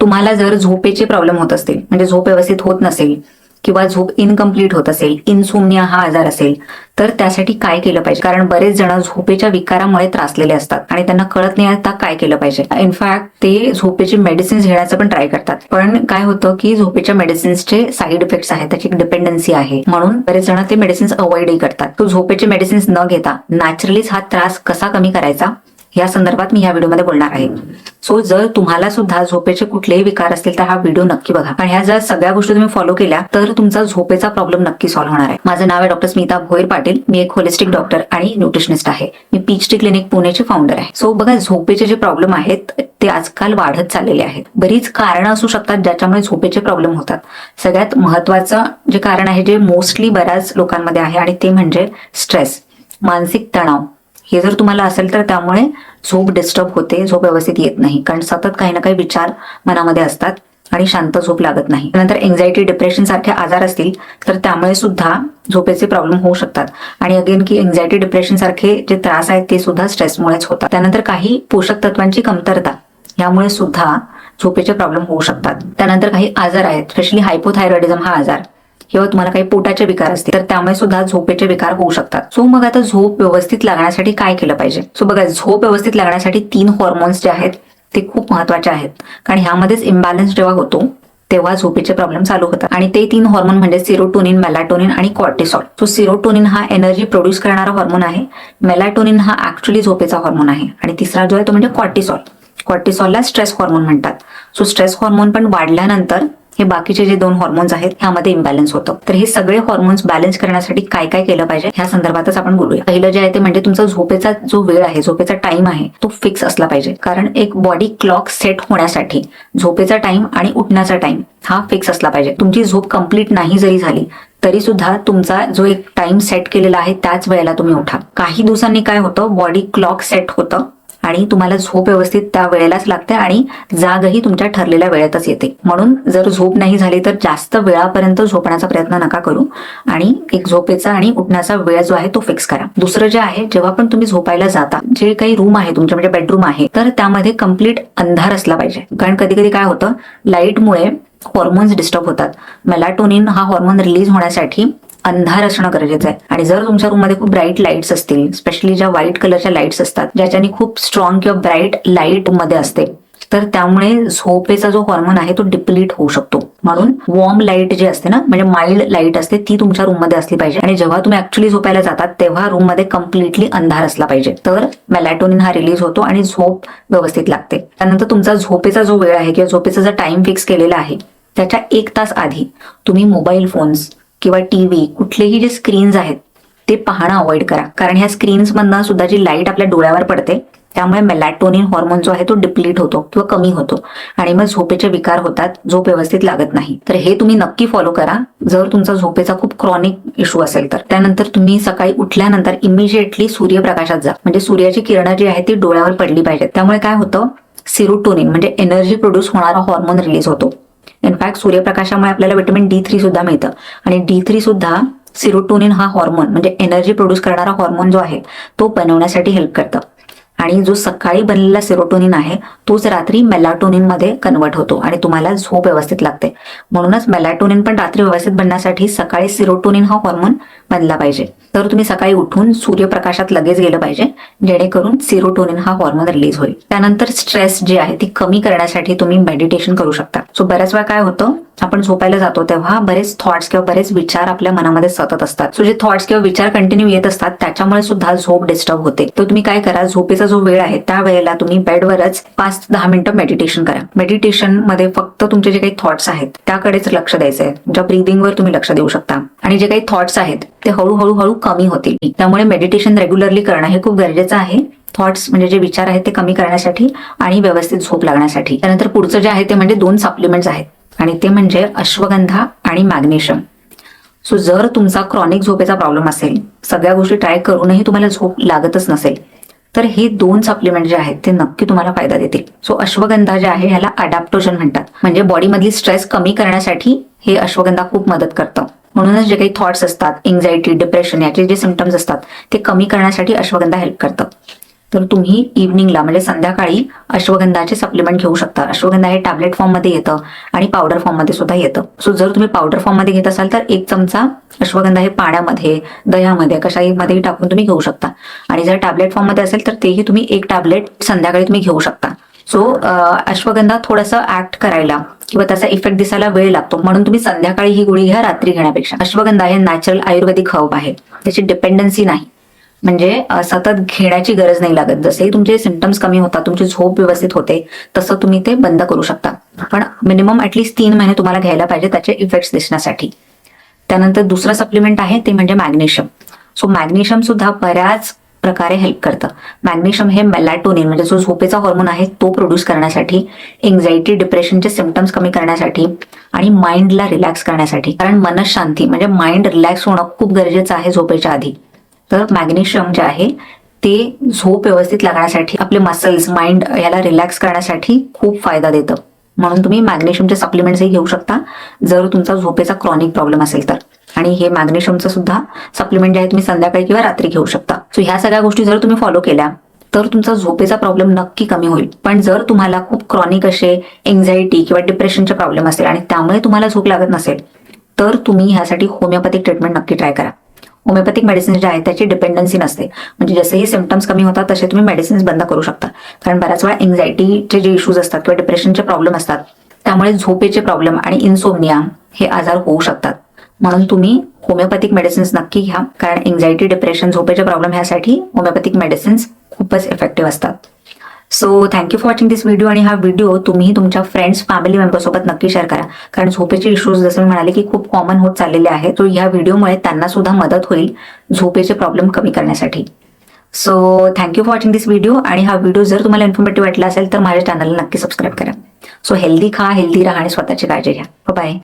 तुम्हाला जर झोपेचे प्रॉब्लेम होत असतील म्हणजे झोप व्यवस्थित होत नसेल किंवा झोप इनकम्प्लीट होत असेल इन्सोमनिया हा आजार असेल तर त्यासाठी काय केलं पाहिजे? कारण बरेच जण झोपेच्या विकारामुळे त्रासलेले असतात आणि त्यांना कळत नाही आता काय केलं पाहिजे. इनफॅक्ट ते झोपेचे मेडिसिन्स घेण्याचं पण ट्राय करतात. पण काय होतं की झोपेच्या मेडिसिन्सचे साईड इफेक्ट्स आहेत त्याची एक डिपेंडन्सी आहे. म्हणून बरेच जण ते मेडिसिन्स अवॉइडही करतात. तो झोपेचे मेडिसिन्स न घेता नॅचरलीच हा त्रास कसा कमी करायचा? या संदर्भात मी या व्हिडिओमध्ये बोलणार आहे. सो जर तुम्हाला सुद्धा झोपेचे कुठलेही विकार असतील तर हा व्हिडिओ नक्की बघा. आणि ह्या जर सगळ्या गोष्टी तुम्ही फॉलो केल्या तर तुमचा झोपेचा प्रॉब्लेम नक्की सॉल्व्ह होणार आहे. माझं नाव आहे डॉक्टर स्मिता भोईर पाटील मी एक होलिस्टिक डॉक्टर आणि न्यूट्रिशनिस्ट आहे. मी पीचटी क्लिनिक पुणेचे फाउंडर आहे. सो बघा झोपेचे जे प्रॉब्लेम आहेत ते आजकाल वाढत चाललेले आहेत. बरीच कारणं असू शकतात ज्याच्यामुळे झोपेचे प्रॉब्लेम होतात. सगळ्यात महत्वाचं जे कारण आहे जे मोस्टली बऱ्याच लोकांमध्ये आहे आणि ते म्हणजे स्ट्रेस मानसिक तणाव. हे जर तुम्हाला असेल तर त्यामुळे झोप डिस्टर्ब होते झोप व्यवस्थित येत नाही. कारण सतत काही ना काही विचार मनामध्ये असतात आणि शांत झोप लागत नाही. नंतर एन्झायटी डिप्रेशन सारखे आजार असतील तर त्यामुळे सुद्धा झोपेचे प्रॉब्लेम होऊ शकतात. आणि अगेन की एन्झायटी डिप्रेशन सारखे जे त्रास आहेत ते सुद्धा स्ट्रेसमुळेच होतात. त्यानंतर काही पोषक तत्वांची कमतरता यामुळे सुद्धा झोपेचे प्रॉब्लेम होऊ शकतात. त्यानंतर काही आजार आहेत स्पेशली हायपोथायरॉइडिझम हा आजार. किंवा तुम्हाला काही पोटाचे विकार असतील तर त्यामुळे सुद्धा झोपेचे विकार होऊ शकतात. सो मग आता झोप व्यवस्थित लागण्यासाठी काय केलं पाहिजे? सो बघा झोप व्यवस्थित लागण्यासाठी तीन हॉर्मोन्स जे आहेत ते खूप महत्त्वाचे आहेत. कारण ह्यामध्येच इम्बॅलन्स जेव्हा होतो तेव्हा झोपेचे प्रॉब्लेम चालू होतात. आणि ते तीन हॉर्मोन म्हणजे सिरोटोनिन मेलाटोनिन आणि कॉर्टिसॉल सो सिरोटोनिन हा एनर्जी प्रोड्यूस करणारा हॉर्मोन आहे. मेलाटोनिन हा ऍक्च्युली झोपेचा हॉर्मोन आहे. आणि तिसरा जो आहे तो म्हणजे कॉर्टिसॉल कॉर्टिसॉलला स्ट्रेस हॉर्मोन म्हणतात. सो स्ट्रेस हॉर्मोन पण वाढल्यानंतर हे बाकीचे जे दोन हॉर्मोन्स आहेत ह्यामध्ये इम्बॅलन्स होतं. तर हे सगळे हॉर्मोन्स बॅलन्स करण्यासाठी काय काय केलं पाहिजे ह्या संदर्भातच आपण बोलूया. पहिलं जे आहे ते म्हणजे तुमचा झोपेचा जो वेळ आहे झोपेचा टाइम आहे तो फिक्स असला पाहिजे. कारण एक बॉडी क्लॉक सेट होण्यासाठी झोपेचा टाइम आणि उठण्याचा टाइम हा फिक्स असला पाहिजे. तुमची झोप कंप्लीट नाही जरी झाली तरी सुद्धा तुमचा जो एक टाइम सेट केलेला आहे त्याच वेळेला तुम्ही उठा. काही दिवसांनी काय होतं बॉडी क्लॉक सेट होतं. आणि तुम्हाला झोप व्यवस्थित त्या वेळेलाच लागते आणि जागही तुमच्या ठरलेल्या वेळेतच येते. म्हणून जर झोप नाही झाली तर जास्त वेळापर्यंत झोपण्याचा प्रयत्न नका करू आणि एक झोपेचा आणि उठण्याचा वेळ जो आहे तो फिक्स करा. दुसरं जे आहे जेव्हा पण तुम्ही झोपायला जाता जे काही रूम आहे तुमच्या म्हणजे बेडरूम आहे तर त्यामध्ये कंप्लीट अंधार असला पाहिजे. कारण कधी कधी काय होतं लाईटमुळे हॉर्मोन्स डिस्टर्ब होतात. मेलाटोनिन हा हॉर्मोन रिलीज होण्यासाठी अंधार असणं गरजेचं आहे. आणि जर तुमच्या रूममध्ये खूप ब्राईट लाईट्स असतील स्पेशली ज्या व्हाईट कलरच्या लाईट्स असतात ज्याच्याने खूप स्ट्रॉंग किंवा ब्राईट लाइटमध्ये असते तर त्यामुळे झोपेचा जो हॉर्मोन आहे तो डिप्लीट होऊ शकतो. म्हणून वॉर्म लाइट जी असते ना म्हणजे माइल्ड लाइट असते ती तुमच्या रूममध्ये असली पाहिजे. आणि जेव्हा तुम्ही ऍक्च्युली झोपायला जातात तेव्हा रूममध्ये कम्प्लिटली अंधार असला पाहिजे. तर मेलॅटोनिन हा रिलीज होतो आणि झोप व्यवस्थित लागते. त्यानंतर तुमचा झोपेचा जो वेळ आहे किंवा झोपेचा जो टाइम फिक्स केलेला आहे त्याच्या एक तास आधी तुम्ही मोबाईल फोन्स किंवा टीव्ही कुठलेही जे स्क्रीन्स आहेत ते पाहणं अवॉइड करा. कारण ह्या स्क्रीन्समधनं सुद्धा जी लाइट आपल्या डोळ्यावर पडते त्यामुळे मेलॅटोनिन हॉर्मोन जो आहे तो डिप्लीट होतो किंवा कमी होतो. आणि मग झोपेचे विकार होतात झोप व्यवस्थित लागत नाही. तर हे तुम्ही नक्की फॉलो करा. जर तुमचा झोपेचा खूप क्रॉनिक इश्यू असेल तर. त्यानंतर तुम्ही सकाळी उठल्यानंतर इमिजिएटली सूर्यप्रकाशात जा. म्हणजे सूर्याची किरणं जी आहे ती डोळ्यावर पडली पाहिजेत. त्यामुळे काय होतं? सिरोटोनिन म्हणजे एनर्जी प्रोड्यूस होणारा हॉर्मोन रिलीज होतो. इनफॅक्ट सूर्यप्रकाशामुळे आपल्याला विटॅमिन डी थ्री सुद्धा मिळतं. आणि डी थ्री सुद्धा सिरोटोनिन हा हॉर्मोन म्हणजे एनर्जी प्रोड्यूस करणारा हॉर्मोन जो आहे तो बनवण्यासाठी हेल्प करतं. आणि जो सकाळी बनलेला सिरोटोनिन आहे तोच रात्री मेलाटोनिनमध्ये कन्वर्ट होतो आणि तुम्हाला झोप व्यवस्थित लागते. म्हणूनच मेलाटोनिन पण रात्री व्यवस्थित बनण्यासाठी सकाळी सिरोटोनिन हा हॉर्मोन बनला पाहिजे. तर तुम्ही सकाळी उठून सूर्यप्रकाशात लगेच गेलं पाहिजे जेणेकरून सिरोटोनिन हा हॉर्मोन रिलीज होईल. त्यानंतर स्ट्रेस जे आहे ती कमी करण्यासाठी तुम्ही मेडिटेशन करू शकता. सो बऱ्याच वेळा काय होतं आपण झोपायला जातो तेव्हा बरेच थॉट्स किंवा बरेच विचार आपल्या मनामध्ये सतत असतात. सो जे थॉट्स किंवा विचार कंटिन्यू येत असतात त्याच्यामुळे सुद्धा झोप डिस्टर्ब होते. तर तुम्ही काय करा झोपेचा जो वेळ आहे त्या वेळेला तुम्ही बेडवरच पाच ते दहा मिनिटं मेडिटेशन करा. मेडिटेशनमध्ये फक्त तुमचे जे काही थॉट्स आहेत त्याकडेच लक्ष द्यायचं आहे ज्या ब्रिदिंगवर तुम्ही लक्ष देऊ शकता. आणि जे काही थॉट्स आहेत ते हळूहळू हळू कमी होतील. त्यामुळे मेडिटेशन रेग्युलरली करणं हे खूप गरजेचं आहे. थॉट्स म्हणजे जे विचार आहेत ते कमी करण्यासाठी आणि व्यवस्थित झोप लागण्यासाठी. त्यानंतर पुढचं जे आहे ते म्हणजे दोन सप्लिमेंट्स आहेत. आणि ते म्हणजे अश्वगंधा आणि मॅग्नेशियम सो जर तुमचा क्रॉनिक झोपेचा प्रॉब्लेम असेल सगळ्या गोष्टी ट्राय करूनही तुम्हाला झोप लागतच नसेल तर हे दोन सप्लिमेंट जे आहेत ते नक्की तुम्हाला फायदा देतील. सो अश्वगंधा जे आहे ह्याला अडॅप्टोजन म्हणतात. म्हणजे बॉडीमधली स्ट्रेस कमी करण्यासाठी हे अश्वगंधा खूप मदत करतं. म्हणूनच जे काही थॉट्स असतात एन्झायटी डिप्रेशन याचे जे सिमटम्स असतात ते कमी करण्यासाठी अश्वगंधा हेल्प करतं. तर तुम्ही इव्हनिंगला म्हणजे संध्याकाळी अश्वगंधाचे सप्लिमेंट घेऊ शकता. अश्वगंधा हे टॅबलेट फॉर्ममध्ये येतं आणि पावडर फॉर्ममध्ये सुद्धा येतं. सो जर तुम्ही पावडर फॉर्ममध्ये घेत असाल तर एक चमचा अश्वगंधा हे पाण्यामध्ये दह्यामध्ये कशामध्येही टाकून तुम्ही घेऊ शकता. आणि जर टॅबलेट फॉर्ममध्ये असेल तर तेही तुम्ही एक टॅबलेट संध्याकाळी तुम्ही घेऊ शकता. सो अश्वगंधा थोडंसं ऍक्ट करायला किंवा त्याचा इफेक्ट दिसायला वेळ लागतो. म्हणून तुम्ही संध्याकाळी ही गोळी घ्या रात्री घेण्यापेक्षा. अश्वगंधा हे नॅचरल आयुर्वेदिक हब आहे. त्याची डिपेंडन्सी नाही. म्हणजे सतत घेण्याची गरज नाही लागत. जसे तुमचे सिमटम्स कमी होतात तुमची झोप व्यवस्थित होते तसं तुम्ही ते बंद करू शकता. पण मिनिमम ऍटलीस्ट तीन महिने तुम्हाला घ्यायला पाहिजे त्याचे इफेक्ट्स दिसण्यासाठी. त्यानंतर दुसरं सप्लिमेंट आहे ते म्हणजे मॅग्नेशियम सो मॅग्नेशियम सुद्धा बऱ्याच प्रकारे हेल्प करतं. मॅग्नेशियम हे मेलॅटोनिन म्हणजे जो झोपेचा हॉर्मोन आहे तो प्रोड्यूस करण्यासाठी एन्झायटी डिप्रेशनचे सिमटम्स कमी करण्यासाठी आणि माइंडला रिलॅक्स करण्यासाठी. कारण मनशांती म्हणजे माइंड रिलॅक्स होणं खूप गरजेचं आहे झोपेच्या आधी. तर मॅग्नेशियम जे आहे ते झोप व्यवस्थित लागण्यासाठी आपले मसल्स माइंड याला रिलॅक्स करण्यासाठी खूप फायदा देतं. म्हणून तुम्ही मॅग्नेशियमचे सप्लिमेंट्सही घेऊ शकता जर तुमचा झोपेचा क्रॉनिक प्रॉब्लेम असेल तर. आणि हे मॅग्नेशियमचं सुद्धा सप्लिमेंट जे आहे तुम्ही संध्याकाळी किंवा रात्री घेऊ शकता. सो ह्या सगळ्या गोष्टी जर तुम्ही फॉलो केल्या तर तुमचा झोपेचा प्रॉब्लेम नक्की कमी होईल. पण जर तुम्हाला खूप क्रॉनिक असे एन्झायटी किंवा डिप्रेशनचे प्रॉब्लेम असेल आणि त्यामुळे तुम्हाला झोप लागत नसेल तर तुम्ही ह्यासाठी होमिओपॅथिक ट्रीटमेंट नक्की ट्राय करा. होमिओपॅथिक मेडिसिन जे आहे त्याची डिपेंडन्सी नसते. म्हणजे जसेही सिमटम्स कमी होतात तसे तुम्ही मेडिसिन्स बंद करू शकता. कारण बऱ्याच वेळा एन्झायटीचे जे इश्यूज असतात किंवा डिप्रेशनचे प्रॉब्लेम असतात त्यामुळे झोपेचे प्रॉब्लेम आणि इन्सोमनिया हे आजार होऊ शकतात. म्हणून तुम्ही होमिओपॅथिक मेडिसिन्स नक्की घ्या. कारण एन्झायटी डिप्रेशन झोपेचे प्रॉब्लेम ह्यासाठी होमिओपॅथिक मेडिसिन्स खूपच इफेक्टिव्ह असतात. So thank you for watching this video आणि हा व्हिडिओ तुम्ही तुमच्या फ्रेंड्स फॅमिली मेंबरसोबत नक्की शेअर करा. कारण झोपेचे इश्यूज जसं मी म्हणाले की खूप कॉमन होत चाललेले आहेत तो या व्हिडिओमुळे त्यांना सुद्धा मदत होईल झोपेचे प्रॉब्लेम कमी करण्यासाठी. So thank you for watching this video आणि हा व्हिडिओ जर तुम्हाला इन्फॉर्मेटिव्ह वाटला असेल तर माझ्या चॅनलला नक्की सबस्क्राईब करा. सो हेल्दी खा हेल्दी राहा आणि स्वतःची काळजी घ्या. बाय